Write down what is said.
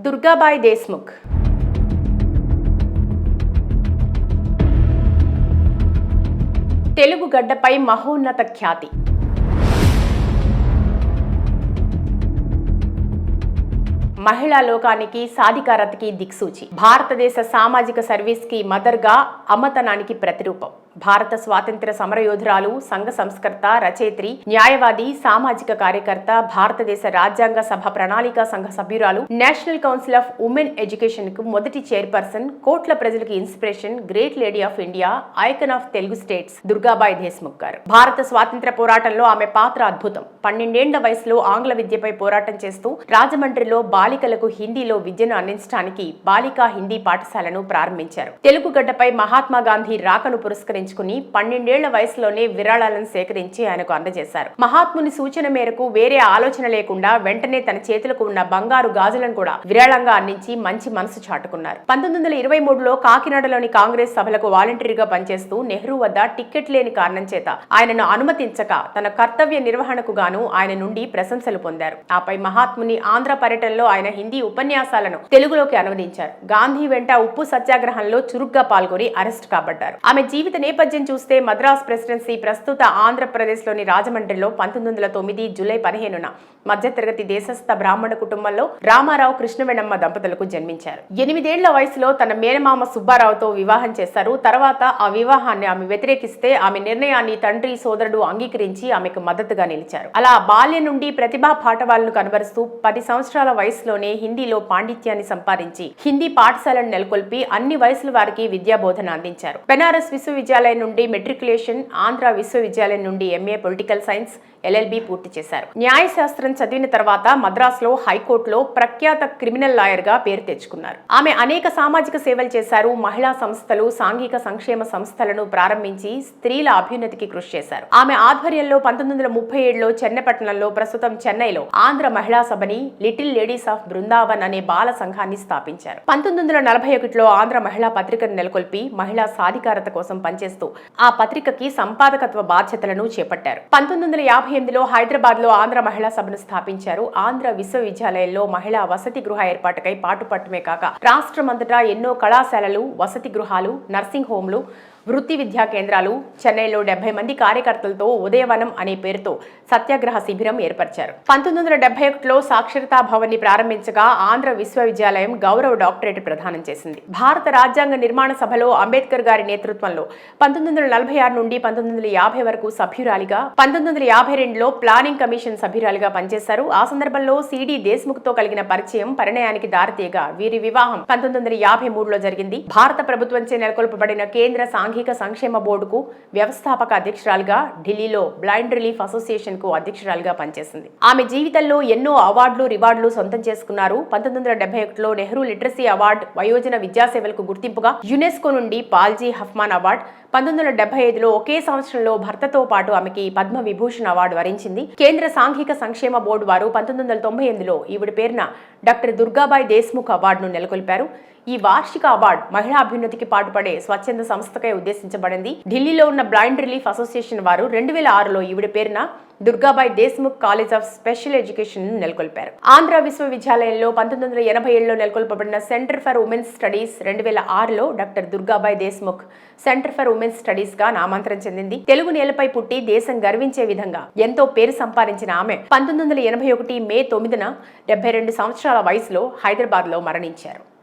దుర్గాబాయ్ దేశ్ముఖ్. తెలుగు గడ్డపై మహోన్నత ఖ్యాతి. మహిళా లోకానికి సాధికారతకి దిక్సూచి. భారతదేశ సామాజిక సర్వీస్కి మదర్గా అమ్మతనానికి ప్రతిరూపం. భారత స్వాతంత్ర సమరయోధురాలు సంఘ సంస్కర్త రచయిత్రి న్యాయవాది సామాజిక కార్యకర్త భారతదేశ రాజ్యాంగ సభ ప్రణాళిక సంఘ సభ్యురాలు నేషనల్ కౌన్సిల్ ఆఫ్ ఉమెన్ ఎడ్యుకేషన్కు మొదటి చైర్పర్సన్ కోట్ల ప్రజలకు inspiration great lady of India icon of Telugu states Durgabai Deshmukh garu. భారత స్వాతంత్ర పోరాటంలో ఆమె పాత్ర అద్భుతం. పన్నెండేండ్ల వయసులో ఆంగ్ల విద్యపై పోరాటం చేస్తూ రాజమండ్రిలో బాలికలకు హిందీలో విద్యను అందించడానికి బాలికా హిందీ పాఠశాలను ప్రారంభించారు. తెలుగు గడ్డపై మహాత్మా గాంధీ రాకను పురస్కరించుకుని పన్నెండేళ్ళ వయసులోనే విరాళాలను సేకరించి ఆయనకు అందజేశారు. మహాత్ముని సూచన మేరకు వేరే ఆలోచన లేకుండా వెంటనే తన చేతులకు ఉన్న బంగారు గాజులను కూడా విరాళంగా అందించి మంచి మనసు చాటుకున్నారు. పంతొమ్మిది వందల ఇరవై మూడులో కాకినాడలోని కాంగ్రెస్ సభలకు వాలంటీర్గా పనిచేస్తూ నెహ్రూ వద్ద టిక్కెట్ లేని కారణం చేత ఆయనను అనుమతించక తన కర్తవ్య నిర్వహణకు గాను ఆయన నుండి ప్రశంసలు పొందారు. ఆపై మహాత్ముని ఆంధ్ర పర్యటనలో ఆయన హిందీ ఉపన్యాసాలను తెలుగులోకి అనువదించారు. గాంధీ వెంట ఉప్పు సత్యాగ్రహంలో చురుగ్గా పాల్గొని అరెస్ట్ కాబడ్డారు. ఆమె జీవిత నేపథ్యం చూస్తే మద్రాస్ ప్రెసిడెన్సీ ప్రస్తుత ఆంధ్రప్రదేశ్లోని రాజమండ్రిలో పంతొమ్మిది వందల తొమ్మిది జూలై పదిహేనున మధ్యతరగతి దేశస్థ బ్రాహ్మణ కుటుంబంలో రామారావు కృష్ణవేణమ్మ దంపతులకు జన్మించారు. ఎనిమిదేళ్ళ వయసులో తన మేనమామ సుబ్బారావుతో వివాహం చేశారు. తర్వాత ఆ వివాహాన్ని ఆమె వ్యతిరేకిస్తే ఆమె నిర్ణయాన్ని తండ్రి సోదరుడు అంగీకరించి ఆమెకు మద్దతుగా నిలిచారు. అలా బాల్యం నుండి ప్రతిభా పాఠవాలను కనబరుస్తూ పది సంవత్సరాల వయసులోనే హిందీలో పాండిత్యాన్ని సంపాదించి హిందీ పాఠశాలను నెలకొల్పి అన్ని వయసుల వారికి విద్యాబోధన అందించారు. బెనారస్ విశ్వవిద్యాలయం నుండి మెట్రికులేషన్ ఆంధ్ర విశ్వవిద్యాలయం నుండి ఎంఏ పొలిటికల్ సైన్స్ ఎల్ఎల్బి పూర్తి చేశారు. న్యాయశాస్త్రం చదివిన తర్వాత మద్రాసులో హైకోర్టులో ప్రఖ్యాత క్రిమినల్ లాయర్గా పేరు తెచ్చుకున్నారు. ఆమె అనేక సామాజిక సేవలు చేశారు మహిళా సంస్థలు సాంఘిక సంక్షేమ సంస్థలను ప్రారంభించి స్త్రీల అభ్యున్నతికి కృషి చేశారు. ఆమె ఆధ్వర్యంలో పంతొమ్మిది వందల ముప్పై ఏడులో చెన్నపట్నంలో ప్రస్తుతం చెన్నైలో ఆంధ్ర మహిళా సభని లిటిల్ లేడీస్ ఆఫ్ బృందావన్ అనే బాల సంఘాన్ని స్థాపించారు. పంతొమ్మిది వందల నలభై ఒకటిలో ఆంధ్ర మహిళా పత్రికను నెలకొల్పి మహిళా సాధికారత కోసం చేస్తూ ఆ పత్రికకి సంపాదకత్వ బాధ్యతలను చేపట్టారు. పంతొమ్మిది వందల యాభై ఎనిమిదిలో హైదరాబాద్లో ఆంధ్ర మహిళా సభను స్థాపించారు. ఆంధ్ర విశ్వవిద్యాలయంలో మహిళా వసతి గృహ ఏర్పాటుకై పాటుపట్టమే కాక రాష్ట్రమంతటా ఎన్నో కళాశాలలు వసతి గృహాలు నర్సింగ్ హోంలు వృత్తి విద్యా కేంద్రాలు చెన్నైలో డెబ్బై మంది కార్యకర్తలతో ఉదయవనం అనే పేరుతో సత్యాగ్రహ శిబిరం ఏర్పరిచారు. పంతొమ్మిది వందల డెబ్బై ఒకటిలో సాక్షరతా భవన్ని ప్రారంభించగా ఆంధ్ర విశ్వవిద్యాలయం గౌరవ డాక్టరేట్ ప్రదానం చేసింది. భారత రాజ్యాంగ నిర్మాణ సభలో అంబేద్కర్ గారి నేతృత్వంలో పంతొమ్మిది వందల నలభై ఆరు నుండి పంతొమ్మిది వందల యాభై వరకు సభ్యురాలిగా పంతొమ్మిది వందల యాభై రెండులో ప్లానింగ్ కమిషన్ సభ్యురాలిగా పనిచేశారు. ఆ సందర్భంలో సిడి దేశ్ముఖ్తో కలిగిన పరిచయం పరిణయానికి దారితీయగా వీరి వివాహం పంతొమ్మిది వందల యాభై మూడులో జరిగింది. భారత ప్రభుత్వంచే నెలకొల్పబడిన కేంద్ర సాంఘిక సంక్షేమ బోర్డుకు వ్యవస్థాపక అధ్యక్షురాలుగా ఢిల్లీలో బ్లైండ్ రిలీఫ్ అసోసియేషన్కు అధ్యక్షురాలుగా పనిచేసింది. ఆమె జీవితంలో ఎన్నో అవార్డులు రివార్డులు సొంతం చేసుకున్నారు. పంతొమ్మిది వందల డెబ్బై ఒకటిలో నెహ్రూ లిటరసీ అవార్డు వయోజన విద్యాసేవలకు గుర్తింపుగా యునెస్కో నుండి పాల్జీ హఫ్మాన్ అవార్డు పంతొమ్మిది వందల డెబ్బై ఐదులో ఒకే సంవత్సరంలో భర్తతో పాటు ఆమెకి పద్మ విభూషణ్ అవార్డు వరించింది. కేంద్ర సాంఘిక సంక్షేమ బోర్డు వారు పంతొమ్మిది వందల తొంభై ఎనిమిదిలో ఈవిడ పేరున డాక్టర్ దుర్గాబాయ్ దేశ్ముఖ్ అవార్డును నెలకొల్పారు. ఈ వార్షిక అవార్డు మహిళా అభ్యున్నతికి పాటుపడే స్వచ్ఛంద సంస్థకై ఉద్దేశించబడింది. ఢిల్లీలో ఉన్న బ్లైండ్ రిలీఫ్ అసోసియేషన్ వారు రెండు వేల ఆరులో ఈవిడ పేరున Durgabai Deshmukh college of special education నెలకొల్పారు. ఆంధ్ర విశ్వవిద్యాలయంలో పంతొమ్మిది వందల ఎనభై ఏడులో నెలకొల్పబడిన సెంటర్ ఫర్ ఉమెన్స్ స్టడీస్ రెండు వేల ఆరులో doctor Durgabai Deshmukh centre for women's స్టడీస్గా నామాంతరం చెందింది. తెలుగు నేలపై పుట్టి దేశం గర్వించే విధంగా ఎంతో పేరు సంపాదించిన ఆమె పంతొమ్మిది వందల ఎనభై ఒకటి మే తొమ్మిదిన డెబ్బై రెండు సంవత్సరాల వయసులో హైదరాబాద్లో మరణించారు.